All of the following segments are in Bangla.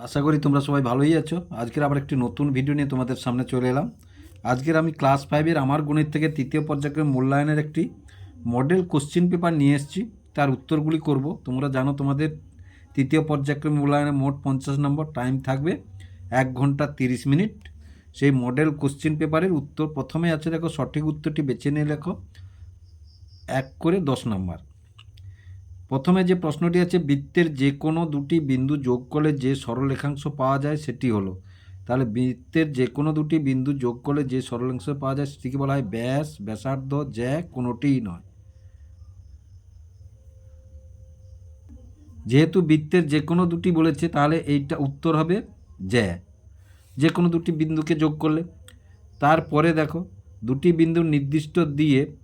আশা করি তোমরা সবাই ভালোই আছো। আজকের আবার একটি নতুন ভিডিও নিয়ে তোমাদের সামনে চলে এলাম। আজকের আমি ক্লাস ফাইভের আমার গণিত থেকে তৃতীয় পর্যায়ের মূল্যায়নের একটি মডেল কোশ্চেন পেপার নিয়ে এসেছি। তার উত্তরগুলি করব। তোমরা জানো তোমাদের তৃতীয় পর্যায়ের মূল্যায়নে মোট পঞ্চাশ নম্বর টাইম থাকবে এক ঘণ্টা তিরিশ মিনিট। সেই মডেল কোশ্চেন পেপারের উত্তর প্রথমে আছে, দেখো, সঠিক উত্তরটি বেছে নিয়ে লেখো। এক করে দশ নম্বর প্রথমে যে প্রশ্নটি আছে, বৃত্তের যে কোনো দুটি বিন্দু যোগ করলে যে সরলরেখাংশ পাওয়া যায় সেটি হলো। তাহলে বৃত্তের যে কোনো দুটি বিন্দু যোগ করলে যে সরলরেখাংশ পাওয়া যায় সেটিকে বলা হয় ব্যাস, ব্যাসার্ধ, জ্যা, কোনোটিই নয়। যেহেতু বৃত্তের যে কোনো দুটি বলেছে, তাহলে এইটা উত্তর হবে জ্যা। যে কোনো দুটি বিন্দুকে যোগ করলে। তারপরে দেখো, দুটি বিন্দু নির্দিষ্ট দিয়ে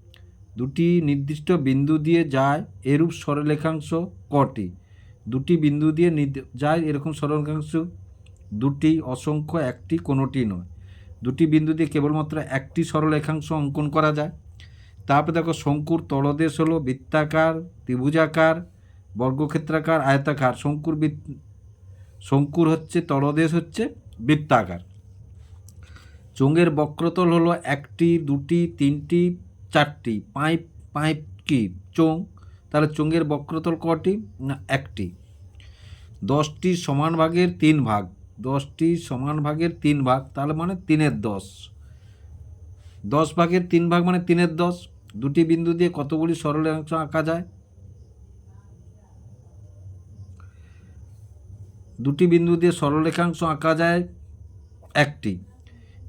দুটি নির্দিষ্ট বিন্দু দিয়ে যায় এরূপ সরলরেখাংশ কটি? দুটি বিন্দু দিয়ে যায় এরকম সরলরেখাংশ দুটি অসংখ্য, একটি কোনোটি নয়। দুটি বিন্দু দিয়ে কেবলমাত্র একটি সরলরেখাংশ অঙ্কন করা যায়। তারপরে দেখো, শঙ্কুর তলদেশ হলো বৃত্তাকার, ত্রিভুজাকার, বর্গক্ষেত্রাকার, আয়তাকার। শঙ্কুর শঙ্কুর হচ্ছে, তলদেশ হচ্ছে বৃত্তাকার। চোঙের বক্রতল হলো একটি, দুটি, তিনটি চারটি পাইপ পাইপ কি? চোঙ। তাহলে চোঙের বক্রতল কটি? না, একটি। দশটি সমান ভাগের তিন ভাগ। দশটি সমান ভাগের তিন ভাগ, তাহলে মানে তিনের দশ। দশ ভাগের তিন ভাগ মানে তিনের দশ। দুটি বিন্দু দিয়ে কতগুলি সরলরেখাংশ আঁকা যায়? দুটি বিন্দু দিয়ে সরলরেখাংশ আঁকা যায় একটি।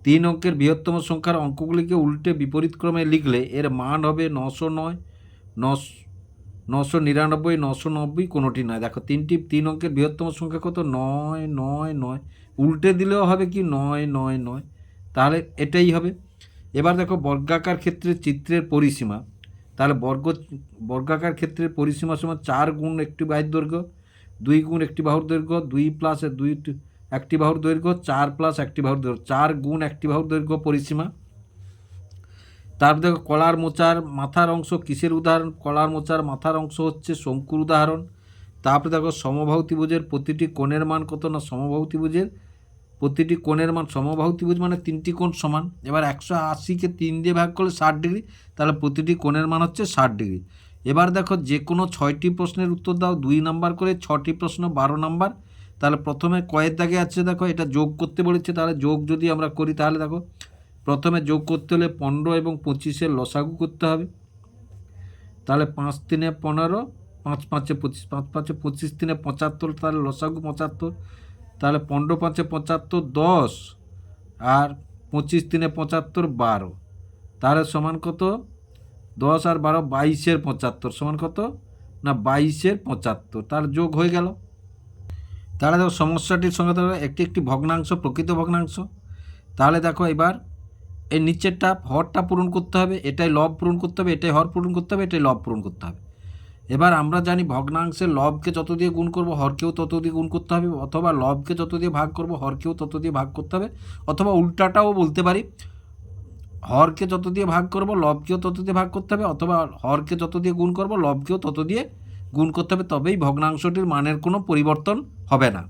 তিন অঙ্কের বৃহত্তম সংখ্যার অঙ্কগুলিকে উল্টে বিপরীত ক্রমে লিখলে এর মান হবে নশো নয়, নশ নিরানব্বই, নশো নব্বই, কোনোটি নয়। দেখো, তিনটি, তিন অঙ্কের বৃহত্তম সংখ্যা কত? নয় নয় নয়। উল্টে দিলেও হবে কি? নয় নয় নয়। তাহলে এটাই হবে। এবার দেখো, বর্গাকার ক্ষেত্রে চিত্রের পরিসীমা। তাহলে বর্গ, বর্গাকার ক্ষেত্রের পরিসীমা সমান চার গুণ একটি বাহুর দৈর্ঘ্য, দুই গুণ একটি বাহুর দৈর্ঘ্য, দুই প্লাস দুই একটি বাহুর দৈর্ঘ্য চার প্লাস একটি বাহুর দৈর্ঘ্য, চার গুণ একটি বাহুর দৈর্ঘ্য পরিসীমা। তারপর দেখো কলার মোচার মাথার অংশ কিসের উদাহরণ? কলার মোচার মাথার অংশ হচ্ছে শঙ্কুর উদাহরণ। তারপরে দেখো সমবাহু ত্রিভুজের প্রতিটি কোণের মান কত না? সমবাহু ত্রিভুজের প্রতিটি কোণের মান, সমবাহু ত্রিভুজ মানে তিনটি কোণ সমান। এবার একশো আশিকে তিন দিয়ে ভাগ করলে ষাট ডিগ্রি, তাহলে প্রতিটি কোণের মান হচ্ছে ষাট ডিগ্রি। এবার দেখো যে কোনো ছয়টি প্রশ্নের উত্তর দাও, দুই নাম্বার করে, ছটি প্রশ্ন, বারো নাম্বার। তাহলে প্রথমে কয়ের দাগে আছে, দেখো, এটা যোগ করতে বলেছে, তাহলে যোগ যদি আমরা করি, তাহলে দেখো, প্রথমে যোগ করতে হলে পনেরো এবং পঁচিশের লসাগু করতে হবে। তাহলে পাঁচ তিনে পনেরো, পাঁচ পাঁচে পঁচিশ, পাঁচ পাঁচে পঁচিশ তিনে পঁচাত্তর, তাহলে লসাগু পঁচাত্তর। তাহলে পনেরো পাঁচে পঁচাত্তর, দশ, আর পঁচিশ তিনে পঁচাত্তর, বারো। তাহলে সমান কত? দশ আর বারো, বাইশের পঁচাত্তর। সমান কত? না, বাইশের পঁচাত্তর। তাহলে যোগ হয়ে গেল। তাহলে দেখো সমস্যাটির সঙ্গে দেখো একটি একটি ভগ্নাংশ, প্রকৃত ভগ্নাংশ। তাহলে দেখো এবার এই নিচেরটা হরটা পূরণ করতে হবে, এটাই লব পূরণ করতে হবে, এটাই হর পূরণ করতে হবে, এটাই লব পূরণ করতে হবে। এবার আমরা জানি ভগ্নাংশের লবকে যত দিয়ে গুণ করব, হরকেও তত দিয়ে গুণ করতে হবে, অথবা লবকে যত দিয়ে ভাগ করব, হরকেও তত দিয়ে ভাগ করতে হবে, অথবা উল্টাটাও বলতে পারি। হরকে যত দিয়ে ভাগ করব, লবকেও তত দিয়ে ভাগ করতে হবে, অথবা হরকে যত দিয়ে গুণ করব, লবকেও তত দিয়ে গুণ করতে হবে, তবেই ভগ্নাংশটির মানের কোনো পরিবর্তন হবে না।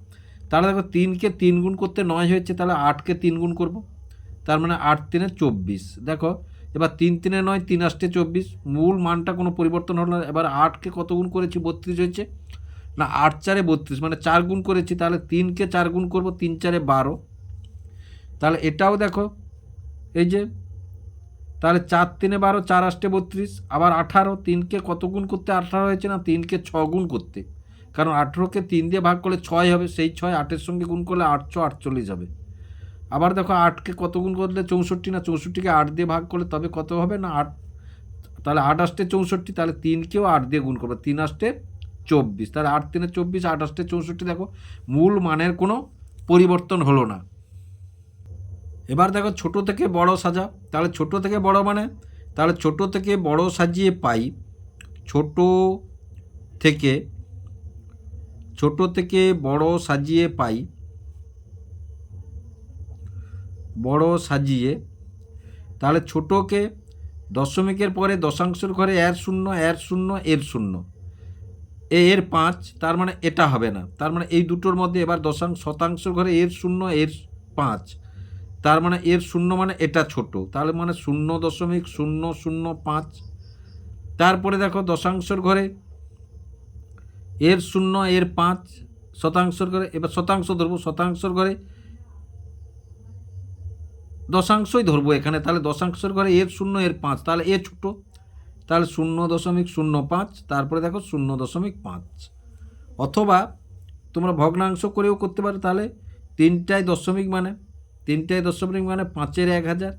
তাহলে দেখো তিনকে তিন গুণ করতে নয় হয়েছে, তাহলে আটকে তিন গুণ করব। তার মানে আট তিনে চব্বিশ। দেখো, এবার তিন তিনে নয়, তিন আষ্টে চব্বিশ। মূল মানটা কোনো পরিবর্তন হলো না। এবার আটকে কত গুণ করেছি? বত্রিশ হয়েছে। না, আট চারে বত্রিশ মানে চার গুণ করেছি, তাহলে তিনকে চার গুণ করব, তিন চারে বারো। তাহলে এটাও দেখো, এই যে তাহলে চার তিনে বারো, চার আষ্টে বত্রিশ, আবার আঠারো, তিনকে কত গুণ করতে? আঠারো হয়েছে না, তিনকে ছ গুণ করতে। কারণ আঠেরোকে তিন দিয়ে ভাগ করলে ছয় হবে, সেই ছয় আটের সঙ্গে গুণ করলে আটশো আটচল্লিশ হবে। আবার দেখো আটকে কত গুণ করলে চৌষট্টি না, চৌষট্টিকে আট দিয়ে ভাগ করলে তবে কত হবে না, আট? তাহলে আট আষ্টে চৌষট্টি, তাহলে তিনকেও আট দিয়ে গুণ করবে, তিন আষ্টে চব্বিশ। তাহলে আট তিনে চব্বিশ, আট আষ্টে চৌষট্টি, দেখো, মূল মানের কোনো পরিবর্তন হলো না। এবার দেখো ছোট থেকে বড় সাজা। তাহলে ছোট থেকে বড় মানে? তাহলে ছোট থেকে বড় সাজিয়ে পাই। ছোট থেকে ছোট থেকে বড় সাজিয়ে পাই। বড় সাজিয়ে, তাহলে ছোটকে দশমিকের পরে দশাংশের ঘরে এর শূন্য এর শূন্য এর শূন্য। এর পাঁচ, তার মানে এটা হবে না। তার মানে এই দুটোর মধ্যে এবার দশাংশ শতাংশ ঘরে এর শূন্য, এর পাঁচ। তার মানে এর শূন্য মানে এটা ছোট। তাহলে মানে শূন্য দশমিক শূন্য শূন্য পাঁচ। তারপরে দেখো দশাংশর ঘরে এর শূন্য, এর পাঁচ শতাংশর ঘরে, এবার শতাংশ ধরবো, শতাংশর ঘরে দশাংশই ধরবো এখানে, তাহলে দশাংশর ঘরে এর শূন্য, এর পাঁচ, তাহলে এ ছোটো। তাহলে শূন্য দশমিক শূন্য পাঁচ, তারপরে দেখো শূন্য দশমিক পাঁচ। অথবা তোমরা ভগ্নাংশ করেও করতে পারো, তাহলে তিনটায় দশমিক মানে তিনটায় দশমিক মানে পাঁচের এক হাজার।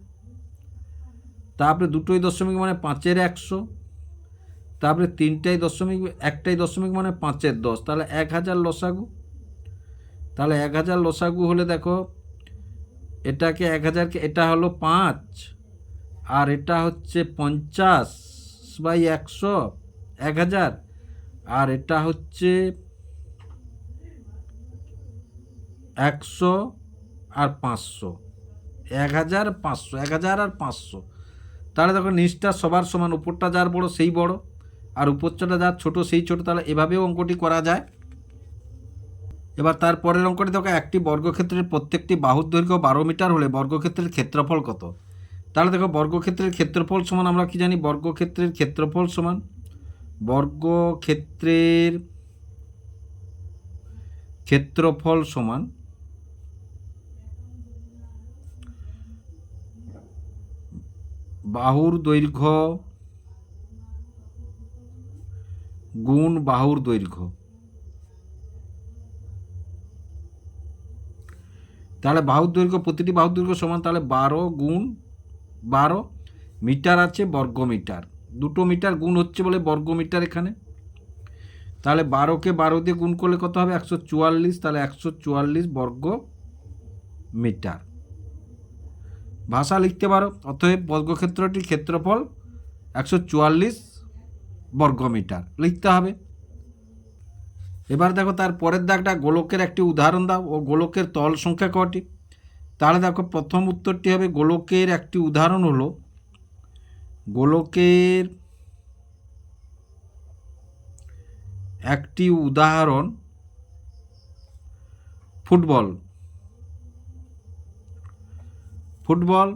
তারপরে দুটোই দশমিক মানে পাঁচের একশো। তারপরে তিনটাই দশমিক, একটাই দশমিক মানে পাঁচের দশ। তাহলে এক হাজার লসাগু। তাহলে এক হাজার লসাগু হলে দেখো, এটাকে এক হাজারকে, এটা হলো পাঁচ। আর এটা হচ্ছে পঞ্চাশ বাই একশো, এক হাজার। আর এটা হচ্ছে একশো আর পাঁচশো। এক হাজার পাঁচশো, এক হাজার আর পাঁচশো। তাহলে দেখো নিচটা সবার সমান, উপরটা যার বড় সেই বড়। আর উপরটা যার ছোট সেই ছোট, তাহলে এভাবেও অঙ্কটি করা যায়। এবার তার পরের অঙ্কটি দেখো, একটি বর্গক্ষেত্রের প্রত্যেকটি বাহুর দৈর্ঘ্য বারো মিটার হলে বর্গক্ষেত্রের ক্ষেত্রফল কত? তাহলে দেখো বর্গক্ষেত্রের ক্ষেত্রফল সমান, আমরা কি জানি? বর্গক্ষেত্রের ক্ষেত্রফল সমান, বর্গক্ষেত্রের ক্ষেত্রফল সমান বাহুর দৈর্ঘ্য গুণ বাহুর দৈর্ঘ্য। তাহলে বাহুর দৈর্ঘ্য, প্রতিটি বাহুর দৈর্ঘ্য সমান, তাহলে বারো গুণ বারো মিটার আছে বর্গ মিটার দুটো মিটার গুণ হচ্ছে বলে বর্গ মিটার এখানে। তাহলে বারোকে বারো দিয়ে গুণ করলে কত হবে? একশো চুয়াল্লিশ, তাহলে একশো চুয়াল্লিশ বর্গ মিটার ভাষা লিখতে পারো। অতএব বর্গক্ষেত্রটির ক্ষেত্রফল একশো চুয়াল্লিশ বর্গমিটার। লিখতে হবে। এবার দেখো তার পরের দাগটা গোলকের একটি উদাহরণ দাও ও গোলকের তল সংখ্যা কটি? তাহলে দেখো প্রথম উত্তরটি হবে গোলকের একটি উদাহরণ হলো গোলকের একটি উদাহরণ ফুটবল। ফুটবল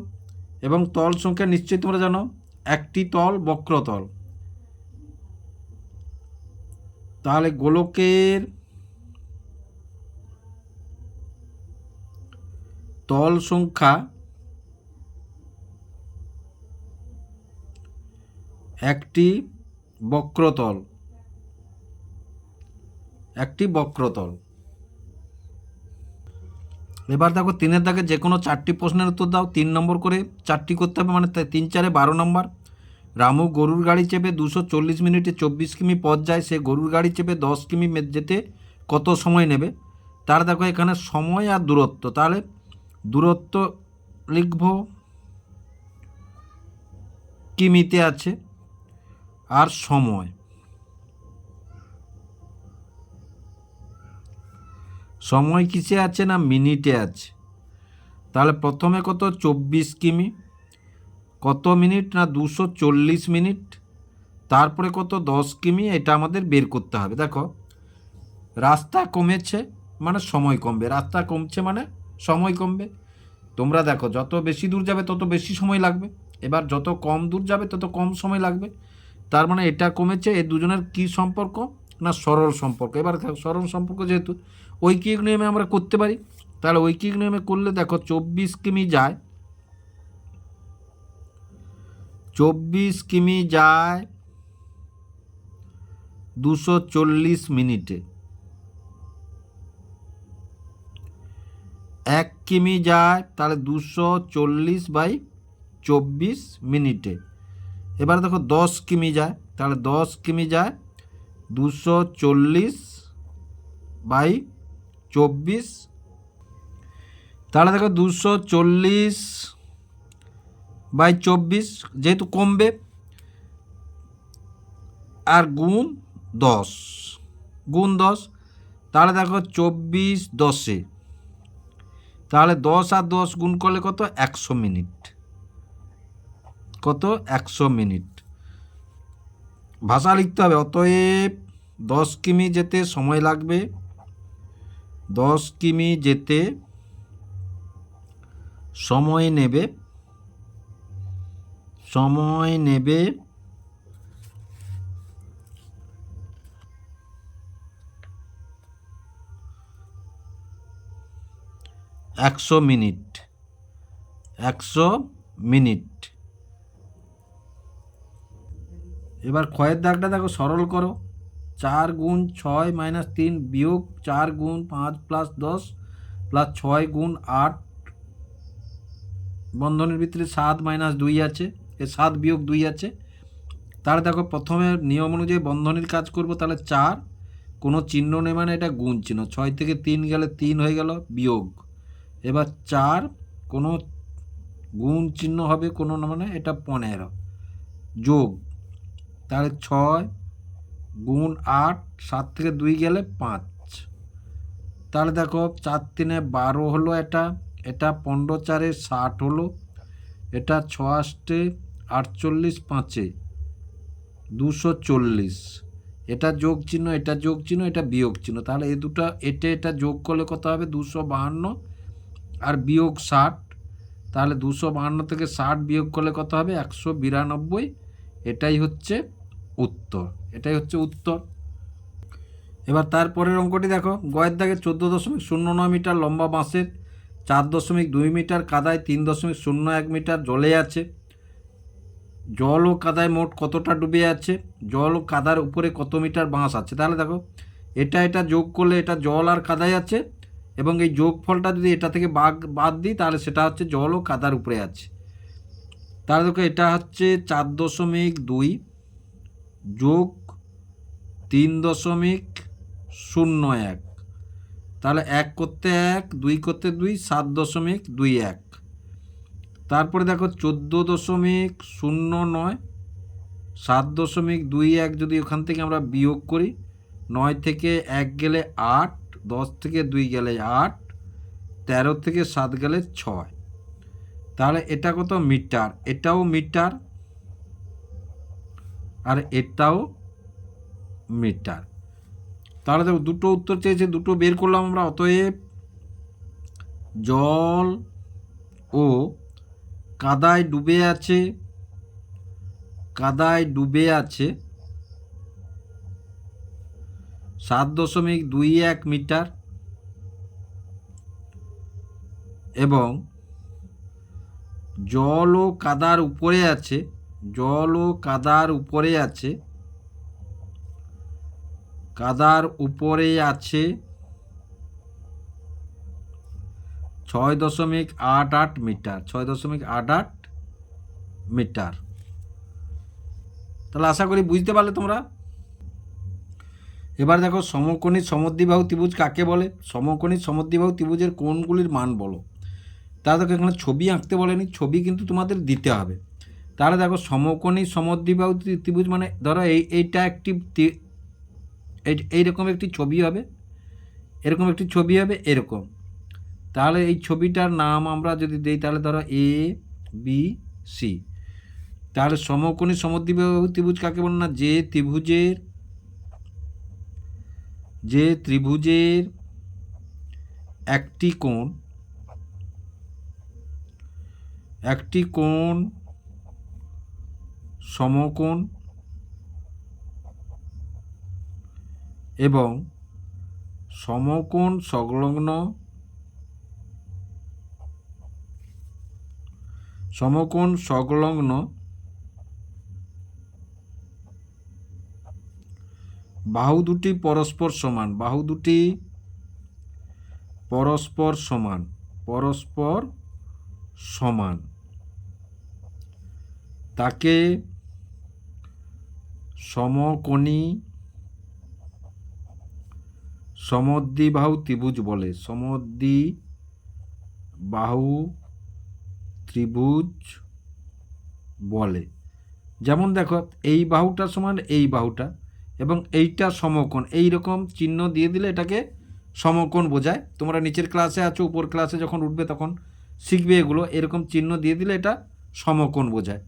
এবং তল সংখ্যা নিশ্চয়ই তোমরা জানো। একটি তল বক্রতল তাহলে গোলকের তল সংখ্যা একটি বক্রতল। একটি বক্রতল। এবার দেখো তিনের দাগে যে কোনো চারটি প্রশ্নের উত্তর দাও, তিন নম্বর করে চারটি করতে হবে মানে তিন চারে বারো নম্বর। রামু গরুর গাড়ি চেপে দুশো চল্লিশ মিনিটে চব্বিশ কিমি পথ যায়, সে গরুর গাড়ি চেপে দশ কিমি যেতে কত সময় নেবে? তার দেখো এখানে সময় আর দূরত্ব। তাহলে দূরত্ব লিখব কিমিতে আছে, আর সময়। সময় কিসে আছে না মিনিটে আছে? তাহলে প্রথমে কত? চব্বিশ কিমি। কত মিনিট না দুশো চল্লিশ মিনিট? তারপরে কত? দশ কিমি। এটা আমাদের বের করতে হবে। দেখো, রাস্তা কমেছে মানে সময় কমবে। রাস্তা কমছে মানে সময় কমবে। তোমরা দেখো, যত বেশি দূর যাবে, তত বেশি সময় লাগবে। এবার যত কম দূর যাবে, তত কম সময় লাগবে। তার মানে এটা কমেছে। এই দুজনের কি সম্পর্ক? না সরল সম্পর্ক। এবার সরল সম্পর্ক যেহেতু ঐকিক নিয়মে আমরা করতে পারি। তাহলে ঐকিক নিয়মে করলে দেখো চব্বিশ কিমি যায়। চব্বিশ কিমি যায় দুশো চল্লিশ মিনিটে। এক কিমি যায়, তাহলে দুশো চল্লিশ বাই চব্বিশ মিনিটে। এবার দেখো দশ কিমি যায়, তাহলে দশ কিমি যায় দুশো চল্লিশ বাই চব্বিশ। তাহলে দেখো দুশো চল্লিশ বাই চব্বিশ, যেহেতু কমবে, আর গুণ দশ গুণ দশ, তাহলে দেখো চব্বিশ দশে। তাহলে দশ আর দশ গুণ করলে কত? একশো মিনিট। কত? একশো মিনিট। ভাষা লিখতে হবে, অতএব দশ কিমি যেতে সময় লাগবে। দশ কিমি যেতে সময় নেবে। সময় নেবে। একশো মিনিট। একশো মিনিট। এবার ক্ষয়ের দাগটা দেখো সরল করো। চার গুণ ছয় মাইনাস তিন বিয়োগ চার গুণ পাঁচ প্লাস দশ প্লাস ছয় গুণ আট। বন্ধনের ভিতরে সাত মাইনাস দুই আছে, এ সাত বিয়োগ দুই আছে। তাহলে দেখো প্রথমে নিয়ম অনুযায়ী বন্ধনীর কাজ করব, তাহলে চার, কোনো চিহ্ন নেই মানে এটা গুণ চিহ্ন। ছয় থেকে তিন গেলে তিন হয়ে গেল বিয়োগ। এবার চার, কোনো গুণ চিহ্ন হবে কোনো না মানে এটা পনেরো। যোগ, তাহলে ছয় গুণ আট, সাত থেকে দুই গেলে পাঁচ। তাহলে দেখো, চার তিনে বারো হলো এটা এটা পনেরো চারে ষাট হলো, এটা ছ আষ্টে আটচল্লিশ পাঁচে, দুশো চল্লিশ। এটা যোগ চিহ্ন, এটা যোগ চিহ্ন, এটা বিয়োগ চিহ্ন। তাহলে এ দুটো এটা এটা যোগ করলে কত হবে? দুশো বাহান্ন। আর বিয়োগ ষাট, তাহলে দুশো বাহান্ন থেকে ষাট বিয়োগ করলে কত হবে? একশো বিরানব্বই। এটাই হচ্ছে উত্তর। এটাই হচ্ছে উত্তর। এবার তারপরের অঙ্কটি দেখো। গয়ের দাগে চোদ্দ দশমিক শূন্য নয় মিটার লম্বা বাঁশের, চার দশমিক দুই মিটার কাদায়, তিন দশমিক শূন্য এক মিটার জলে আছে। জল ও কাদায় মোট কতটা ডুবে আছে? জল ও কাদার উপরে কত মিটার বাঁশ আছে? তাহলে দেখো, এটা এটা যোগ করলে এটা জল আর কাদায় আছে এবং এই যোগফলটা যদি এটা থেকে বাদ বাদ দিই, তাহলে সেটা হচ্ছে জল ও কাদার উপরে আছে। তাহলে দেখো, এটা হচ্ছে চার দশমিক দুই যোগ তিন দশমিক শূন্য এক। তাহলে এক করতে এক, দুই করতে দুই, সাত দশমিক দুই এক। তারপরে দেখো চোদ্দ দশমিক শূন্য নয়, সাত দশমিক দুই এক যদি ওখান থেকে আমরা বিয়োগ করি, নয় থেকে এক গেলে আট, দশ থেকে দুই গেলে আট, তেরো থেকে সাত গেলে ছয়। তাহলে এটা কত মিটার? এটাও মিটার আর এটাও মিটার। তাহলে দেখো, দুটো উত্তর চেয়েছে, দুটো বের করলাম আমরা, অতএব জল ও কাদায় ডুবে আছে, কাদায় ডুবে আছে সাত দশমিক দুই এক মিটার এবং জল ও কাদার উপরে আছে জল ও কাদার উপরে আছে। কাদার উপরে আছে ছয় দশমিক আট আট মিটার, ছয় দশমিক আট আট মিটার। তাহলে আশা করি বুঝতে পারলে তোমরা। এবার দেখো সমকোণী সমদ্বিবাহু ত্রিভুজ কাকে বলে? সমকোণী সমদ্বিবাহু ত্রিভুজের কোণগুলির মান বলো। তা দেখো এখানে ছবি আঁকতে বলেনি, ছবি কিন্তু তোমাদের দিতে হবে। তাহলে দেখো সমকোণী, সমদ্বিবাহু, ত্রিভুজ মানে ধরো এই, এইটা একটি এইরকম একটি ছবি হবে, এরকম একটি ছবি হবে, এরকম। তাহলে এই ছবিটার নাম আমরা যদি দিই, তাহলে ধরো এ বি সি তাহলে সমকোণী, সমদ্বিবাহু, ত্রিভুজ কাকে বলে না? যে ত্রিভুজের যে ত্রিভুজের একটি কোণ একটি কোণ সমকোণ এবং সমকোণ সংলগ্ন সমকোণ সংলগ্ন বাহু দুটি পরস্পর সমান, বাহু দুটি পরস্পর সমান পরস্পর সমান। তাকে সমকোণী সমদ্বিবাহু ত্রিভুজ বলে। সমদ্বিবাহু ত্রিভুজ বলে। যেমন দেখো, এই বাহুটা সমান এই বাহুটা এবং এইটা সমকোণ। এই রকম চিহ্ন দিয়ে দিলে এটাকে সমকোণ বোঝায়। তোমরা নিচের ক্লাসে আছো, উপর ক্লাসে যখন উঠবে তখন শিখবে এগুলো। এরকম চিহ্ন দিয়ে দিলে এটা সমকোণ বোঝায়।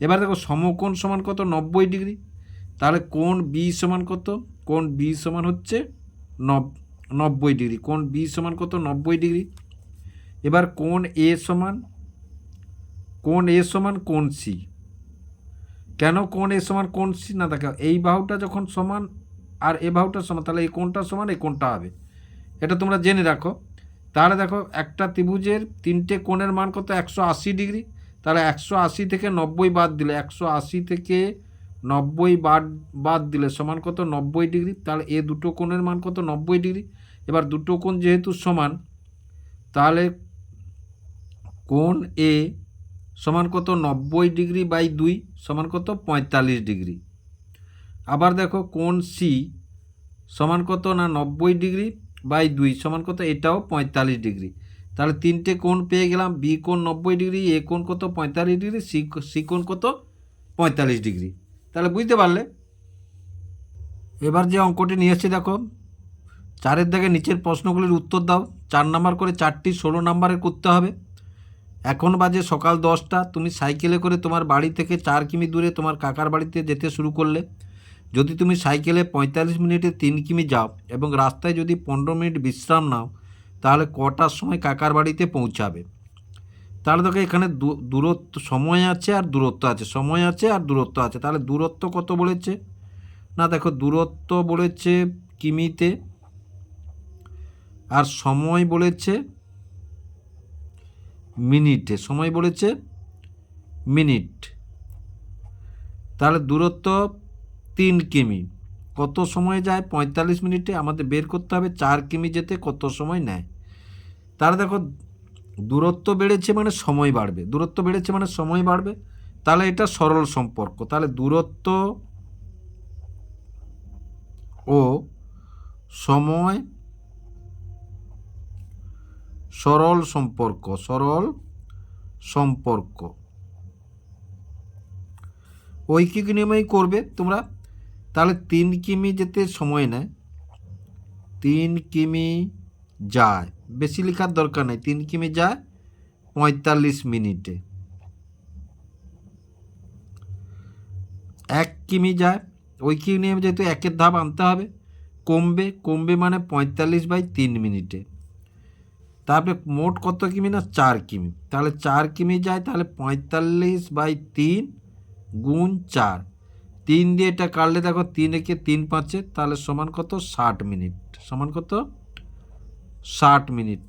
এবার দেখো, সমকোণ সমান কত? নব্বই ডিগ্রি। তাহলে কোন বি সমান কত? কোন বি সমান হচ্ছে নব নব্বই ডিগ্রি। কোন বি সমান কত? নব্বই ডিগ্রি। এবার কোন এ সমান কোন এ সমান কোন সি কেন কোন এ সমান কোন সি না, দেখো, এই বাহুটা যখন সমান আর এ বাহুটা সমান, তাহলে এই কোনটা সমান, এই কোনটা হবে। এটা তোমরা জেনে রাখো। তাহলে দেখো, একটা ত্রিভুজের তিনটে কোণের মান কত? একশো আশি ডিগ্রি। তাহলে একশো আশি থেকে নব্বই বাদ দিলে, একশো আশি থেকে নব্বই বাদ বাদ দিলে সমান কত? নব্বই ডিগ্রি। তাহলে এ দুটো কোণের মান কত? নব্বই ডিগ্রি। এবার দুটো কোণ যেহেতু সমান, তাহলে কোণ এ সমান কত? নব্বই ডিগ্রি বাই দুই সমান কত? পঁয়তাল্লিশ ডিগ্রি। আবার দেখো, কোণ সি সমান কত না নব্বই ডিগ্রি বাই দুই সমান কত? এটাও পঁয়তাল্লিশ ডিগ্রি। তাহলে তিনটে কোণ পেয়ে গেলাম। বি কোণ নব্বই ডিগ্রি, এ কোণ কত? পঁয়তাল্লিশ ডিগ্রি, সি সি কোণ কত? পঁয়তাল্লিশ ডিগ্রি। তাহলে বুঝতে পারলে? এবার যে অঙ্কটি নিয়ে এসেছি দেখো, চারের দাগে নিচের প্রশ্নগুলির উত্তর দাও, চার নাম্বার করে চারটি ষোলো নাম্বারের করতে হবে। এখন বাজে সকাল দশটা, তুমি সাইকেলে করে তোমার বাড়ি থেকে চার কিমি দূরে তোমার কাকার বাড়িতে যেতে শুরু করলে। যদি তুমি সাইকেলে পঁয়তাল্লিশ মিনিটে তিন কিমি যাও এবং রাস্তায় যদি পনেরো মিনিট বিশ্রাম নাও, তাহলে কটার সময় কাকার বাড়িতে পৌঁছাবে? তাহলে দেখো এখানে দূরত্ব, সময় আছে আর দূরত্ব আছে, সময় আছে আর দূরত্ব আছে। তাহলে দূরত্ব কত বলেছে? না দেখো, দূরত্ব বলেছে কিমিতে আর সময় বলেছে মিনিটে। সময় বলেছে মিনিট। তাহলে দূরত্ব তিন কিমি। কত সময় যায়? পঁয়তাল্লিশ মিনিটে। আমাদের বের করতে হবে চার কিমি যেতে কত সময় নেয়। তাহলে দেখো দূরত্ব বেড়েছে মানে সময় বাড়বে। দূরত্ব বেড়েছে মানে সময় বাড়বে। তাহলে এটা সরল সম্পর্ক। তাহলে দূরত্ব ও সময় সরল সম্পর্ক সরল সম্পর্ক। ঐকিক নিয়মেই করবে তোমরা। তাহলে তিন কিমি যেতে সময় নেয়। তিন কিমি যায়। বেশি লেখার দরকার নেই। তিন কিমি যায়, পঁয়তাল্লিশ মিনিটে। এক কিমি যায় ঐকিক নিয়ম যেহেতু একের ধাপ আনতে হবে, কমবে কমবে মানে পঁয়তাল্লিশ বাই তিন মিনিটে। তারপরে মোট কত কিমি না? চার কিমি। তাহলে চার কিমি যায়, তাহলে পঁয়তাল্লিশ বাই তিন গুণ চার। তিন দিয়ে এটা কাটলে দেখো তিন একে তিন পাঁচে, তাহলে সমান কত? ষাট মিনিট। সমান কত? ষাট মিনিট।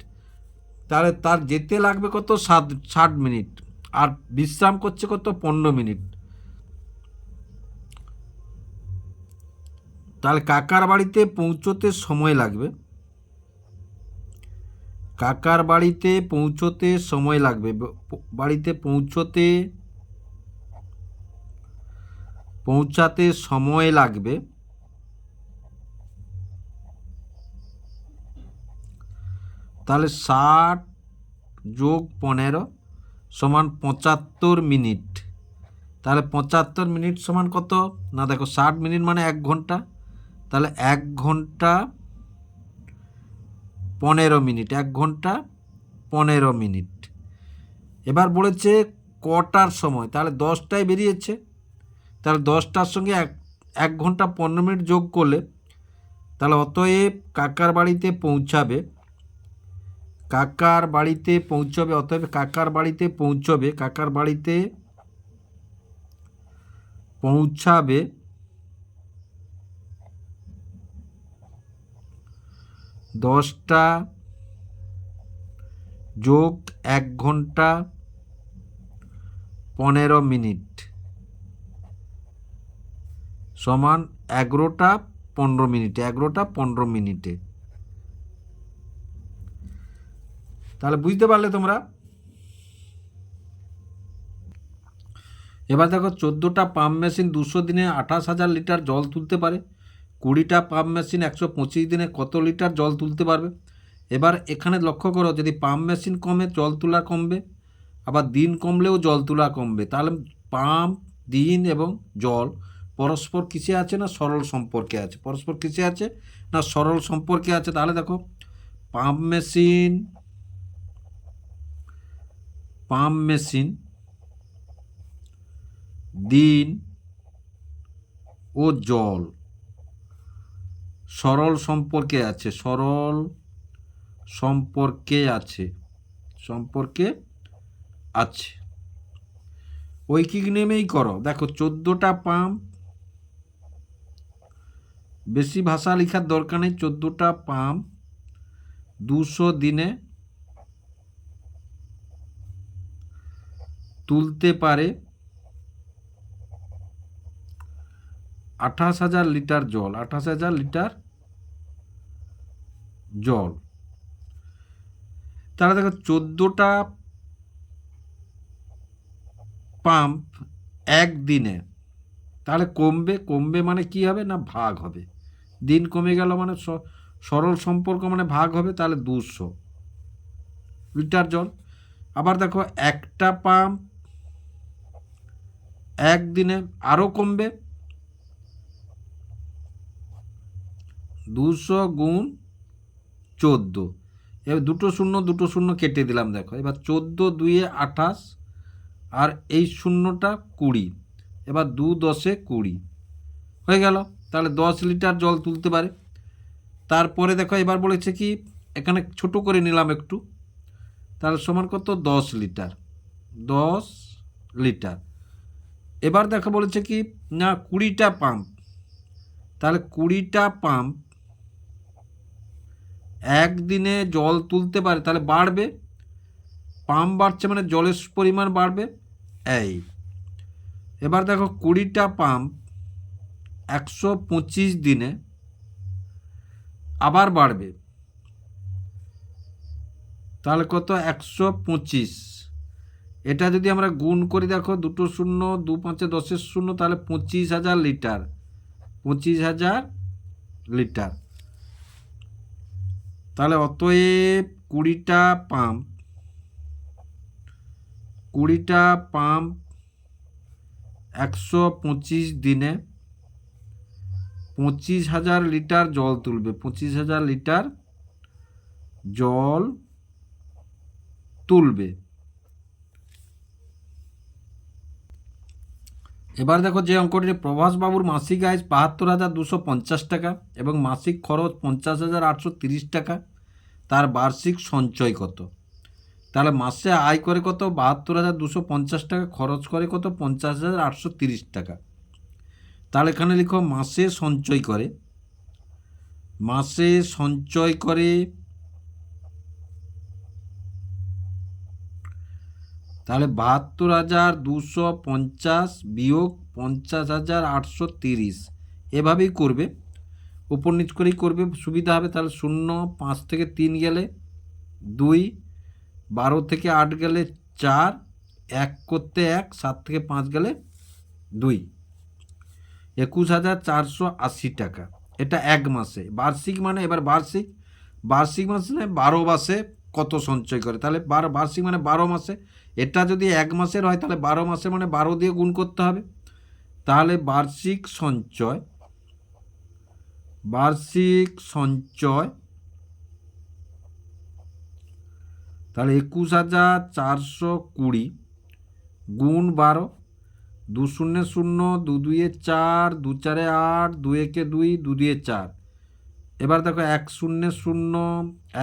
তাহলে তার যেতে লাগবে কত? সাত, ষাট মিনিট। আর বিশ্রাম করছে কত? পনেরো মিনিট। তাহলে কাকার বাড়িতে পৌঁছতে সময় লাগবে। কাকার বাড়িতে পৌঁছতে সময় লাগবে। বাড়িতে পৌঁছতে, পৌঁছাতে সময় লাগবে। তাহলে ষাট যোগ পনেরো সমান পঁচাত্তর মিনিট। তাহলে পঁচাত্তর মিনিট সমান কত? না, দেখো ষাট মিনিট মানে এক ঘণ্টা। তাহলে এক ঘণ্টা পনেরো মিনিট, এক ঘণ্টা পনেরো মিনিট। এবার বলেছে কটার সময়? তাহলে দশটায় বেরিয়েছে। তাহলে দশটার সঙ্গে এক এক ঘণ্টা পনেরো মিনিট যোগ করলে তাহলে অতএব কাকার বাড়িতে পৌঁছাবে কাকার বাড়িতে পৌঁছবে, অতএব কাকার বাড়িতে পৌঁছবে, কাকার বাড়িতে পৌঁছাবে। দশটা যোগ এক ঘণ্টা পনেরো মিনিট সমান এগারোটা পনেরো মিনিটে, এগারোটা পনেরো মিনিটে। তাহলে বুঝতে পারলে তোমরা। এবার দেখো, চোদ্দোটা পাম্প মেশিন দুশো দিনে আঠাশ হাজার লিটার জল তুলতে পারে। কুড়িটা পাম্প মেশিন একশো পঁচিশ দিনে কত লিটার জল তুলতে পারবে? এবার এখানে লক্ষ্য করো, যদি পাম্প মেশিন কমে, জল তোলা কমবে। আবার দিন কমলেও জল তোলা কমবে। তাহলে পাম্প দিন এবং জল পরস্পর কিসে আছে না সরল সম্পর্কে আছে? পরস্পর কিসে আছে না সরল সম্পর্কে আছে? তাহলে দেখো পাম্প মেশিন পাম্প মেশিন, দিন ও জল। সরল সম্পর্কে আছে, সরল সম্পর্কে আছে সম্পর্কে আছে। ঐকিক নেমেই করো। দেখো, চোদ্দোটা পাম্প বেশি ভাষা লেখার দরকার নেই, চোদ্দোটা পাম্প দুশো দিনে তুলতে পারে আঠাশ হাজার লিটার জল, আঠাশ হাজার লিটার জল। তাহলে দেখো চোদ্দোটা পাম্প একদিনে, তাহলে কমবে কমবে মানে কি হবে না ভাগ হবে? দিন কমে গেল মানে সরল সম্পর্ক মানে ভাগ হবে, তাহলে দুশো লিটার জল। আবার দেখো একটা পাম্প একদিনে আরও কমবে। দুশো গুণ চোদ্দ। এবার দুটো শূন্য দুটো শূন্য কেটে দিলাম, দেখো। এবার চোদ্দ দুইয়ে আঠাশ আর এই শূন্যটা কুড়ি। এবার দু দশে কুড়ি। হয়ে গেল। তাহলে দশ লিটার জল তুলতে পারে। তারপরে দেখো, এবার বলেছে কি, এখানে ছোট করে নিলাম একটু। তাহলে সমান কত? দশ লিটার। দশ লিটার। এবার দেখো বলেছে কি, না, কুড়িটা পাম্প তাহলে কুড়িটা পাম্প একদিনে জল তুলতে পারে, তাহলে বাড়বে। পাম্প বাড়ছে মানে জলের পরিমাণ বাড়বে। এই, এবার দেখো কুড়িটা পাম্প একশো পঁচিশ দিনে আবার বাড়বে। তাহলে কত? একশো পঁচিশ। এটা যদি আমরা গুণ করি, দেখো, দুটো শূন্য, দু পাঁচে দশের শূন্য, তাহলে পঁচিশ হাজার লিটার। পঁচিশ হাজার লিটার। তাহলে অতএব কুড়িটা পাম্প কুড়িটা পাম্প একশো পঁচিশ দিনে পঁচিশ হাজার লিটার জল তুলবে। পঁচিশ হাজার লিটার জল তুলবে। এবার দেখো যে অঙ্কটি প্রভাসবাবুর মাসিক আয় বাহাত্তর হাজার দুশো পঞ্চাশ টাকা এবং মাসিক খরচ পঞ্চাশ হাজার আটশো তিরিশ টাকা। তার বার্ষিক সঞ্চয় কত? তাহলে মাসে আয় করে কত? বাহাত্তর হাজার দুশো পঞ্চাশ টাকা, খরচ করে কত? পঞ্চাশ হাজার আটশো তিরিশ টাকা। তাহলে এখানে লিখো মাসে সঞ্চয় করে। মাসে সঞ্চয় করে তাহলে বাহাত্তর হাজার দুশো পঞ্চাশ বিয়োগ পঞ্চাশ হাজার আটশো তিরিশ। এভাবেই করবে। উপর নিচ করেই করবে। সুবিধা হবে তাহলে শূন্য, পাঁচ থেকে তিন গেলে দুই, বারো থেকে আট গেলে চার, এক করতে এক, সাত থেকে পাঁচ গেলে দুই। একুশ হাজার চারশো আশি টাকা। এটা এক মাসে। বার্ষিক মানে এবার বার্ষিক। বার্ষিক মাসে বারো মাসে কত সঞ্চয় করে? তাহলে বারো বার্ষিক মানে বারো মাসে এটা যদি এক মাসের হয়, তাহলে বারো মাসে মানে বারো দিয়ে গুণ করতে হবে। তাহলে বার্ষিক সঞ্চয় বার্ষিক সঞ্চয়, তাহলে একুশ হাজার চারশো কুড়ি গুণ বারো, দু শূন্য শূন্য, দু দুইয়ে চার, দু চারে আট, দু একে দুই, দু দুইয়ে চার। এবার দেখো এক শূন্য শূন্য,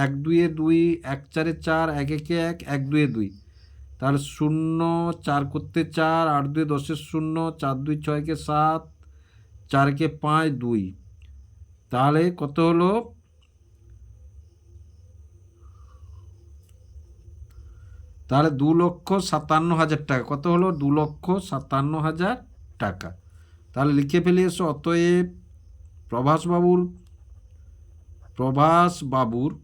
এক দুইয়ে দুই, এক চারে চার, এক একে এক এক দুয়ে দুই। তাহলে শূন্য চার করতে চার, আট দুই দশের শূন্য, চার দুই ছয়কে সাত, চারকে পাঁচ দুই। তাহলে কত হলো? তাহলে দু লক্ষ সাতান্ন হাজার টাকা। কত হলো? দু লক্ষ সাতান্ন হাজার টাকা। তাহলে লিখে ফেলে এসো, অতএব প্রভাসবাবুর প্রভাসবাবুর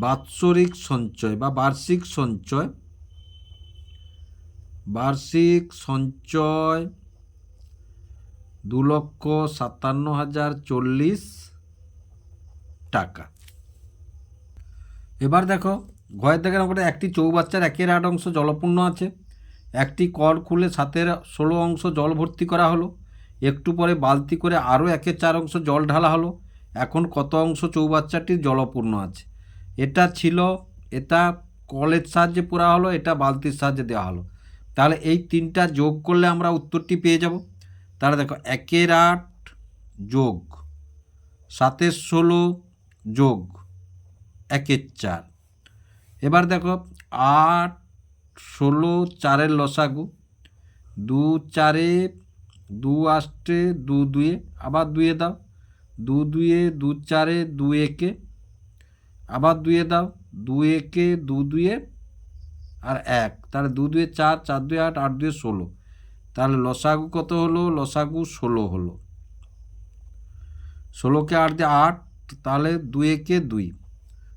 বাৎসরিক সঞ্চয় বা বার্ষিক সঞ্চয়। বার্ষিক সঞ্চয় দু লক্ষ সাতান্ন হাজার চল্লিশ টাকা। এবার দেখো, ঘরের দেখেন ওখানে একটি চৌবাচ্চার একের আট অংশ জলপূর্ণ আছে। একটি কল খুলে সাতের ষোলো অংশ জল ভর্তি করা হলো। একটু পরে বালতি করে আরও একের চার অংশ জল ঢালা হলো। এখন কত অংশ চৌবাচ্চাটির জলপূর্ণ আছে? এটা ছিল, এটা কলের সাহায্যে পোড়া হলো, এটা বালতির সাহায্যে দেওয়া হলো। তাহলে এই তিনটা যোগ করলে আমরা উত্তরটি পেয়ে যাব। তাহলে দেখো, একের আট যোগ, সাতের ষোলো যোগ, একের চার। এবার দেখো, আট, ষোলো, চারের লসাগু, দু চারে দু আষ্টে দু দুয়ে, আবার দুয়ে দাও। দু দুয়ে, দু চারে দু একে আবার দুয়ে দাও। দু একে দু দুয়ে আর এক। তাহলে দু দুয়ে চার চার দুয়ে আট আট দুয়ে ষোলো। তাহলে লসাগু কত হলো? লসাগু ষোলো হলো। ষোলোকে আট দিয়ে আট, তাহলে দুই একে দুই।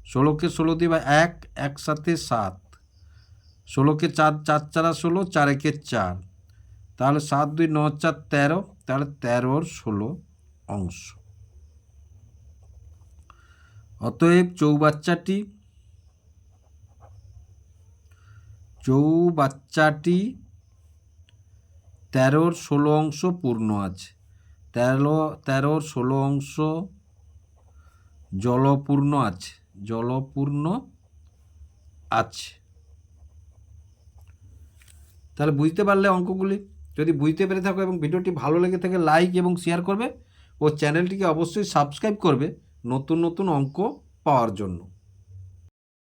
ষোলোকে ষোলো দিয়ে বা এক, একসাথে সাত। ষোলোকে চার চার চারা ষোলো, চার একে চার। তাহলে সাত দুই ন চার তেরো, তাহলে তেরোর ষোলো অংশ। অতএব চৌবাচ্চাটি চৌবাচ্চাটি তেরোর ষোলো অংশ পূর্ণ আছে। তেরো, তেরোর ষোলো অংশ জলপূর্ণ আছে জলপূর্ণ আছে। তাহলে বুঝতে পারলে অঙ্কগুলি। যদি বুঝতে পেরে থাকো এবং ভিডিওটি ভালো লেগে থাকে, লাইক এবং শেয়ার করবে ও চ্যানেলটিকে অবশ্যই সাবস্ক্রাইব করবে। নতুন নতুন অঙ্ক পাওয়ার জন্য।